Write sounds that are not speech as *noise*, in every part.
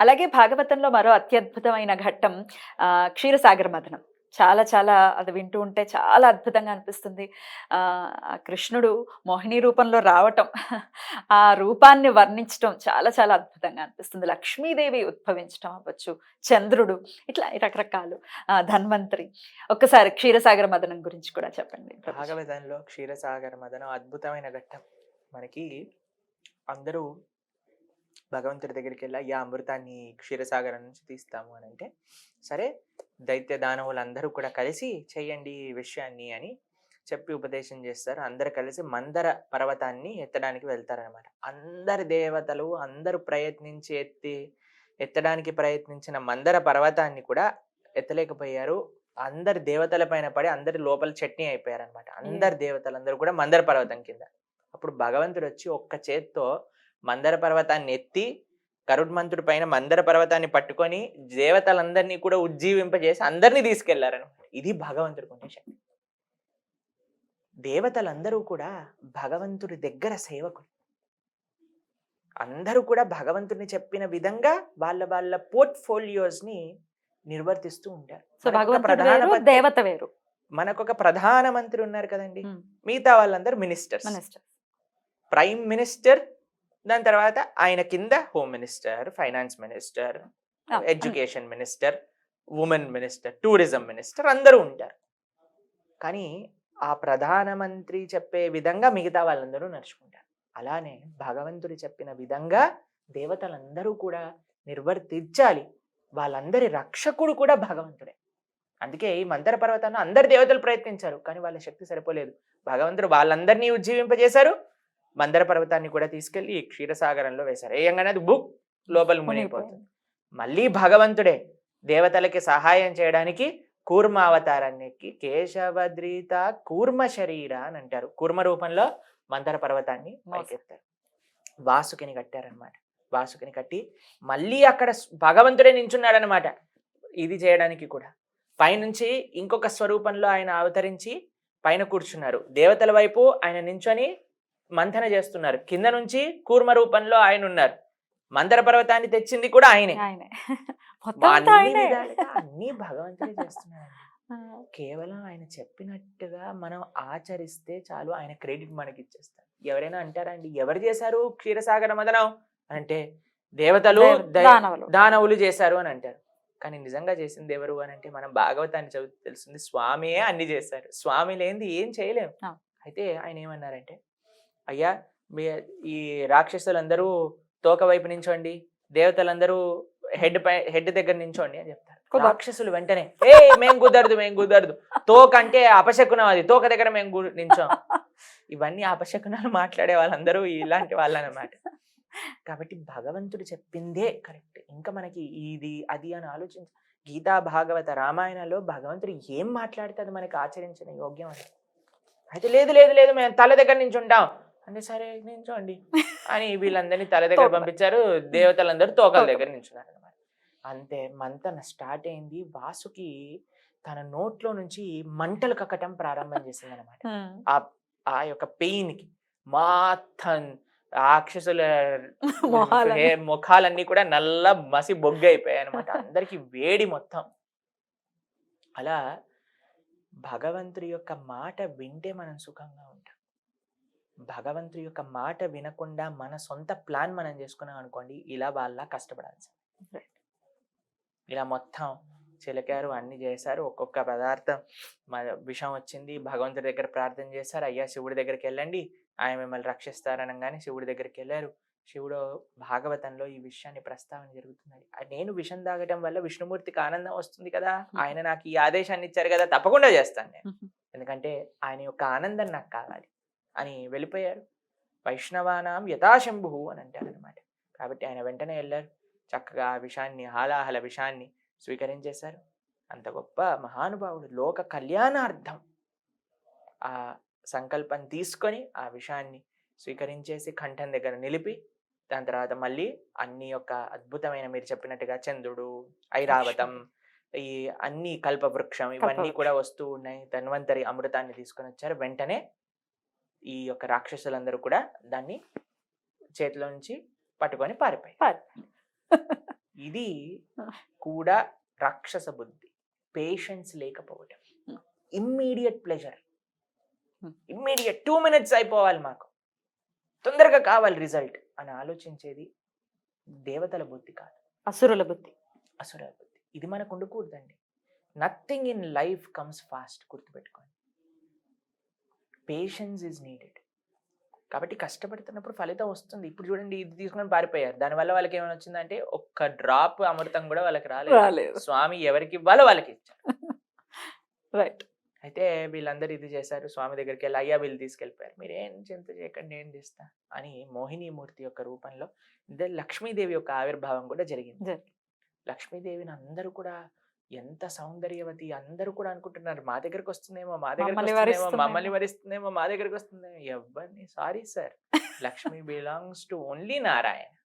అలాగే భాగవతంలో మరో అత్యద్భుతమైన ఘట్టం క్షీరసాగర మథనం చాలా చాలా అది వింటూ ఉంటే చాలా అద్భుతంగా అనిపిస్తుంది. కృష్ణుడు మోహిని రూపంలో రావటం ఆ రూపాన్ని వర్ణించటం చాలా చాలా అద్భుతంగా అనిపిస్తుంది. లక్ష్మీదేవి ఉద్భవించటం అవ్వచ్చు చంద్రుడు ఇట్లా రకరకాలు ధన్వంతరి. ఒక్కసారి క్షీరసాగర మదనం గురించి కూడా చెప్పండి. భాగవతంలో క్షీరసాగర మదనం అద్భుతమైన ఘట్టం. మనకి అందరూ భగవంతుడి దగ్గరికి వెళ్ళి ఈ అమృతాన్ని క్షీరసాగరం నుంచి తీస్తాము అని అంటే సరే దైత్య దానవులందరూ కూడా కలిసి చెయ్యండి ఈ విషయాన్ని అని చెప్పి ఉపదేశం చేస్తారు. అందరు కలిసి మందర పర్వతాన్ని ఎత్తడానికి వెళ్తారనమాట అందరి దేవతలు అందరూ ప్రయత్నించి ఎత్తి ఎత్తడానికి ప్రయత్నించిన మందర పర్వతాన్ని కూడా ఎత్తలేకపోయారు. అందరి దేవతల పైన పడి అందరి లోపల చట్నీ అయిపోయారు అనమాట అందరి దేవతలందరూ కూడా మందర పర్వతం కింద. అప్పుడు భగవంతుడు వచ్చి ఒక్క చేత్తో మందర పర్వతాన్ని ఎత్తి గరుడ్మంతుడి పైన మందర పర్వతాన్ని పట్టుకొని దేవతలందరినీ కూడా ఉజ్జీవింపజేసి అందరినీ తీసుకెళ్ళారనమాట. ఇది భగవంతుడికి ఉండే శక్తి దేవతలందరూ కూడా భగవంతుడి దగ్గర సేవకులు. అందరూ కూడా భగవంతుడిని చెప్పిన విధంగా వాళ్ళ వాళ్ళ పోర్ట్ఫోలియోస్ని నిర్వర్తిస్తూ ఉంటారు. భగవంతుడు ప్రధాన దేవత వేరు. మనకొక ప్రధానమంత్రి ఉన్నారు కదండి. మిగతా వాళ్ళందరూ మినిస్టర్స్. మినిస్టర్ ప్రైమ్ మినిస్టర్ దాని తర్వాత ఆయన కింద home minister finance minister education minister women minister tourism minister అందరూ ఉంటారు. కానీ ఆ ప్రధానమంత్రి చెప్పే విధంగా మిగతా వాళ్ళందరూ నడుచుకుంటారు. అలానే భగవంతుడు చెప్పిన విధంగా దేవతలందరూ కూడా నిర్వర్తించాలి. వాళ్ళందరి రక్షకుడు కూడా భగవంతుడే. అందుకే ఈ మంతర పర్వతాన్ని అందరు దేవతలు ప్రయత్నించారు కానీ వాళ్ళ శక్తి సరిపోలేదు. భగవంతుడు వాళ్ళందరినీ ఉజ్జీవింపజేశారు మందర పర్వతాన్ని కూడా తీసుకెళ్ళి క్షీరసాగరంలో వేశారు. ఏయంగానే అది బుక్ లోపల మునిగిపోతుంది మళ్ళీ భగవంతుడే దేవతలకి సహాయం చేయడానికి కూర్మ అవతారాన్ని ఎక్కి కేశవద్రీత కూర్మ శరీర అని అంటారు. కూర్మ రూపంలో మందర పర్వతాన్ని పైకెత్తారు. వాసుకిని కట్టారనమాట వాసుకిని కట్టి మళ్ళీ అక్కడ భగవంతుడే నించున్నాడు అనమాట ఇది చేయడానికి కూడా. పైనుంచి ఇంకొక స్వరూపంలో ఆయన అవతరించి పైన కూర్చున్నారు. దేవతల వైపు ఆయన నించొని మంథన చేస్తున్నారు. కింద నుంచి కూర్మ రూపంలో ఆయన ఉన్నారు మందర పర్వతాన్ని తెచ్చింది కూడా ఆయనే. *laughs* అన్ని భగవంతుడే చేస్తున్నాడు. *laughs* ఆ, కేవలం ఆయన చెప్పినట్టుగా మనం ఆచరిస్తే చాలు ఆయన క్రెడిట్ మనకి ఇచ్చేస్తారు ఎవరైనా అంటారండి ఎవరు చేశారు క్షీరసాగర మదనం? అంటే దేవతలు దానవులు. చేశారు అని అంటారు. కానీ నిజంగా చేసింది ఎవరు అని అంటే మనం భాగవతాన్ని చదివితే తెలుస్తుంది స్వామియే అన్ని చేశారు. స్వామి లేనిది ఏం చేయలేం. ఆ. అయితే ఆయన ఏమన్నారంటే అయ్యా మీ ఈ రాక్షసులందరూ తోక వైపు నించోండి దేవతలందరూ హెడ్ పై హెడ్ దగ్గర నించోండి అని చెప్తారు. రాక్షసులు వెంటనే ఏ మేం కుదరదు మేం కుదరదు. తోక అంటే అపశకునం అది తోక దగ్గర మేము నించోం. ఇవన్నీ అపశకునాలు మాట్లాడే వాళ్ళందరూ ఇలాంటి వాళ్ళనమాట. కాబట్టి భగవంతుడు చెప్పిందే కరెక్ట్. ఇంకా మనకి ఇది అది అని ఆలోచించ గీతా భాగవత రామాయణంలో భగవంతుడు ఏం మాట్లాడితే అది మనకి ఆచరించిన యోగ్యం అని అయితే లేదు లేదు లేదు మేము తల దగ్గర నుంచి ఉంటాం అంటే సరే నించోండి *laughs* అని వీళ్ళందరినీ తల దగ్గర. పంపించారు. దేవతలందరూ తోకల దగ్గర నించున్నారు అనమాట అంతే మంతన స్టార్ట్ అయింది. వాసుకి తన నోట్లో నుంచి మంటలు కక్కటం ప్రారంభం చేసింది అనమాట. ఆ యొక్క పెయిన్కి మొత్తం రాక్షసుల *laughs* ముఖాలన్నీ కూడా నల్ల మసి బొగ్గు అయిపోయాయి అనమాట అందరికి వేడి మొత్తం. అలా భగవంతుడి యొక్క మాట వింటే మనం సుఖంగా ఉంటాం. భగవంతుడి యొక్క మాట వినకుండా మన సొంత ప్లాన్ మనం చేసుకున్నాం అనుకోండి ఇలా వాళ్ళ కష్టపడాల్సి. ఇలా మొత్తం చిలకారు అన్ని చేశారు. ఒక్కొక్క పదార్థం మ విషం వచ్చింది భగవంతుడి దగ్గర ప్రార్థన చేశారు అయ్యా శివుడి దగ్గరికి వెళ్ళండి ఆయన మిమ్మల్ని రక్షిస్తారనగానే శివుడి దగ్గరికి వెళ్ళారు. శివుడు భాగవతంలో ఈ విషయాన్ని ప్రస్తావన జరుగుతున్నది ఆ నేను విషం తాగటం వల్ల విష్ణుమూర్తికి ఆనందం వస్తుంది కదా *laughs* ఆయన నాకు ఈ ఆదేశాన్ని ఇచ్చారు కదా తప్పకుండా చేస్తాను నేను. *laughs* ఎందుకంటే ఆయన యొక్క ఆనందం నాకు కావాలి. అని వెళ్ళిపోయారు వైష్ణవానాం యథాశంభు అని అంటారు అనమాట కాబట్టి ఆయన వెంటనే వెళ్ళారు. చక్కగా ఆ విషయాన్ని హాలాహల విషయాన్ని స్వీకరించేశారు. అంత గొప్ప మహానుభావుడు లోక కళ్యాణార్థం. ఆ సంకల్పం తీసుకొని ఆ విషయాన్ని స్వీకరించేసి కంఠం దగ్గర నిలిపి దాని తర్వాత మళ్ళీ అన్ని యొక్క అద్భుతమైన మీరు చెప్పినట్టుగా చంద్రుడు ఐరావతం ఈ అన్ని కల్పవృక్షం ఇవన్నీ. కూడా వస్తూ ఉన్నాయి. ధన్వంతరి అమృతాన్ని తీసుకొని వచ్చారు. వెంటనే ఈ యొక్క రాక్షసులందరూ కూడా దాన్ని చేతిలో నుంచి పట్టుకొని పారిపోయి పారి. ఇది కూడా రాక్షస బుద్ధి పేషెన్స్ లేకపోవటం. Hmm. Immediate pleasure. Immediate two minutes అయిపోవాలి మాకు. తొందరగా కావాలి రిజల్ట్ అని ఆలోచించేది దేవతల బుద్ధి కాదు. అసురుల బుద్ధి. అసుర బుద్ధి. ఇది మనకు ఉండకూడదండి. Nothing in life comes fast గుర్తుపెట్టుకోండి. పేషెన్స్ ఈజ్ నీడెడ్ కాబట్టి కష్టపడుతున్నప్పుడు ఫలితం వస్తుంది. ఇప్పుడు చూడండి ఇది తీసుకొని పారిపోయారు. దానివల్ల వాళ్ళకి ఏమైనా వచ్చిందంటే ఒక్క డ్రాప్ అమృతం కూడా వాళ్ళకి రాలేదు. రాలేదు. స్వామి ఎవరికి ఇవ్వాలో వాళ్ళకి ఇచ్చారు. *laughs* రైట్ అయితే వీళ్ళందరూ ఇది చేశారు. స్వామి దగ్గరికి వెళ్ళి అయ్యా వీళ్ళు తీసుకెళ్ళిపోయారు. మీరు ఏం చింత చేయకండి నేను చేస్తా? అని మోహినీమూర్తి యొక్క రూపంలో ఇదే లక్ష్మీదేవి యొక్క ఆవిర్భావం కూడా జరిగింది. లక్ష్మీదేవిని అందరూ కూడా ఎంత సౌందర్యవతి అందరూ కూడా అనుకుంటున్నారు. మా దగ్గరకు వస్తుందేమో మా దగ్గరకు మమ్మల్ని వరిస్తుందేమో. మా దగ్గరకు వస్తుందేమో ఎవరిని sorry sir. Lakshmi belongs to only Narayana.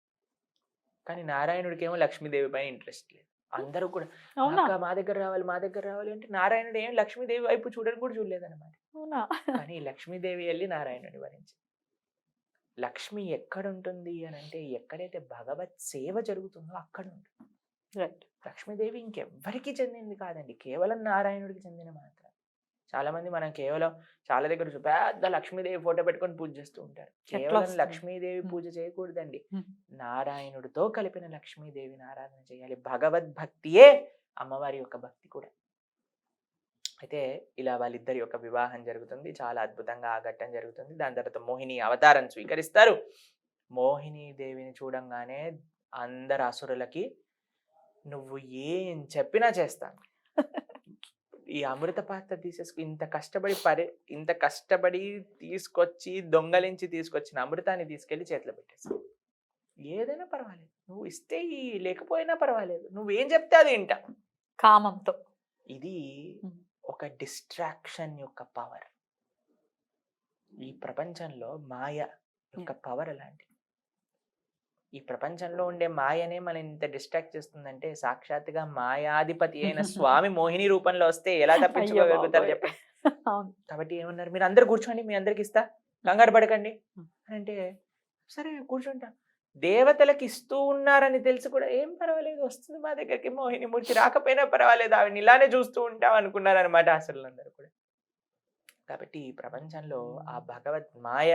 కానీ నారాయణుడికి ఏమో లక్ష్మీదేవి పైన ఇంట్రెస్ట్ లేదు. అందరూ కూడా అవునా? "అక్క, మా దగ్గర రావాలి మా దగ్గర రావాలి అంటే నారాయణుడు ఏం లక్ష్మీదేవి వైపు చూడని కూడా చూడలేదన్నమాట. అవునా? కానీ లక్ష్మీదేవి వెళ్ళి నారాయణుని వరించి. లక్ష్మి ఎక్కడ ఉంటుంది అని అంటే ఎక్కడైతే భగవత్ సేవ జరుగుతుందో అక్కడ ఉంటుంది రైట్ లక్ష్మీదేవి ఇంకెవ్వరికి చెందింది కాదండి. కేవలం నారాయణుడికి చెందిన మాత్రం. చాలా మంది మనం కేవలం చాలా దగ్గర పెద్ద లక్ష్మీదేవి ఫోటో పెట్టుకొని పూజ చేస్తూ ఉంటారు. కేవలం? లక్ష్మీదేవి. పూజ చేయకూడదండి. నారాయణుడితో కలిపిన లక్ష్మీదేవిని ఆరాధన చేయాలి. భగవద్భక్తియే అమ్మవారి యొక్క భక్తి కూడా. అయితే ఇలా వాళ్ళిద్దరి యొక్క వివాహం జరుగుతుంది. చాలా అద్భుతంగా ఆ ఘట్టం జరుగుతుంది. దాని తర్వాత మోహిని అవతారం స్వీకరిస్తారు. మోహిని దేవిని చూడంగానే అందరు అసురులకి నువ్వు ఏం చెప్పినా చేస్తాను. ఈ అమృత పాత్ర తీసేసుకు ఇంత కష్టపడి పరి ఇంత కష్టపడి తీసుకొచ్చి దొంగలించి తీసుకొచ్చిన అమృతాన్ని తీసుకెళ్ళి చేతిలో పెట్టేసి ఏదైనా పర్వాలేదు. నువ్వు ఇస్తే లేకపోయినా పర్వాలేదు. నువ్వేం చెప్తే అది వింటా. కామంతో. ఇది. ఒక డిస్ట్రాక్షన్ యొక్క పవర్. ఈ ప్రపంచంలో మాయ యొక్క పవర్ అలాంటి ఈ ప్రపంచంలో ఉండే మాయనే మనం ఇంత డిస్ట్రాక్ట్ చేస్తుందంటే సాక్షాత్తుగా మాయాధిపతి అయిన *laughs* స్వామి మోహిని రూపంలో వస్తే ఎలా తప్పించుకోగలుగుతారు. చెప్పండి. *laughs* కాబట్టి ఏమన్నారు? మీరు అందరు కూర్చోండి మీ అందరికి ఇస్తా. కంగారు పడకండి. అంటే సరే కూర్చుంటా. దేవతలకు ఇస్తూ ఉన్నారని తెలిసి కూడా. ఏం పర్వాలేదు వస్తుంది మా దగ్గరికి మోహిని మూర్తి. రాకపోయినా పర్వాలేదు ఆవిడ ఇలానే చూస్తూ ఉంటాం అనుకున్నారనమాట అసలు అందరూ కూడా. కాబట్టి ఈ ప్రపంచంలో ఆ భగవద్ మాయ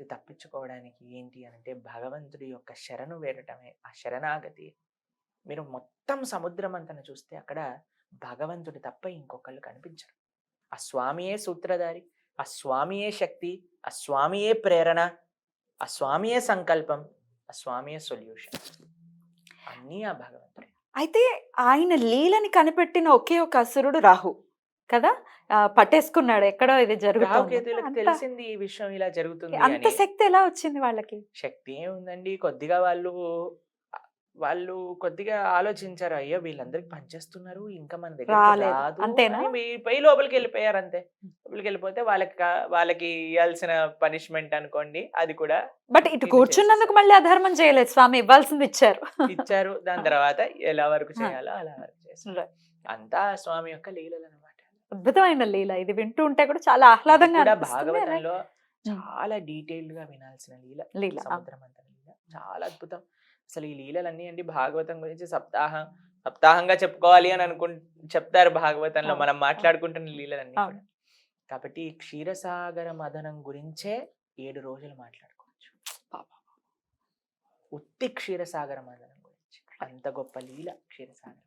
ఇది తప్పించుకోవడానికి ఏంటి అంటే భగవంతుడి యొక్క శరణు వేడటమే ఆ శరణాగతి. మీరు మొత్తం సముద్రం అంతను చూస్తే అక్కడ భగవంతుడి తప్ప ఇంకొకళ్ళు కనిపించరు. ఆ స్వామియే సూత్రధారి ఆ స్వామియే శక్తి ఆ స్వామియే ప్రేరణ ఆ స్వామియే సంకల్పం ఆ స్వామియే సొల్యూషన్. అన్నీ ఆ భగవంతుడే. అయితే ఆయన లీలని కనిపెట్టిన ఒకే ఒక అసురుడు రాహు. కదా? పట్టేసుకున్నాడు. ఎక్కడో ఇది జరుగుతుంది తెలిసింది ఈ విషయం ఇలా జరుగుతుంది అంత శక్తి ఎలా వచ్చింది వాళ్ళకి? శక్తి ఏముందండి కొద్దిగా వాళ్ళు వాళ్ళు కొద్దిగా ఆలోచించారు. అయ్యో! వీళ్ళందరికి పనిచేస్తున్నారు ఇంకా మన దగ్గర. రాదు అంతేనా? అని మీ- పై లోపలికి వెళ్ళిపోయారు అంతే. లోపలికి వెళ్ళిపోతే వాళ్ళకి వాళ్ళకి ఇవ్వాల్సిన పనిష్మెంట్ అనుకోండి. అది కూడా బట్ ఇటు కూర్చున్నందుకు మళ్ళీ అధర్మం చేయలేదు. స్వామి ఇవ్వాల్సింది ఇచ్చారు. ఇచ్చారు. దాని తర్వాత ఎలా వరకు. చేయాలో అలా వరకు. అంతా స్వామి యొక్క లీలలు అద్భుతమైన లీల ఇది వింటూ ఉంటే కూడా చాలా ఆహ్లాదంగా. భాగవతంలో. చాలా డీటెయిల్డ్గా వినాల్సిన లీల లీల లీల చాలా అద్భుతం అసలు ఈ లీలలన్నీ అండి భాగవతం గురించి సప్తాహం సప్తాహంగా చెప్పుకోవాలి అని అనుకు చెప్తారు భాగవతంలో. మనం మాట్లాడుకుంటున్న లీలలన్నీ. కూడా కాబట్టి క్షీరసాగర మదనం గురించే ఏడు రోజులు మాట్లాడుకోవచ్చు. ఉత్తి క్షీరసాగర మదనం గురించి అంత గొప్ప లీల క్షీరసాగర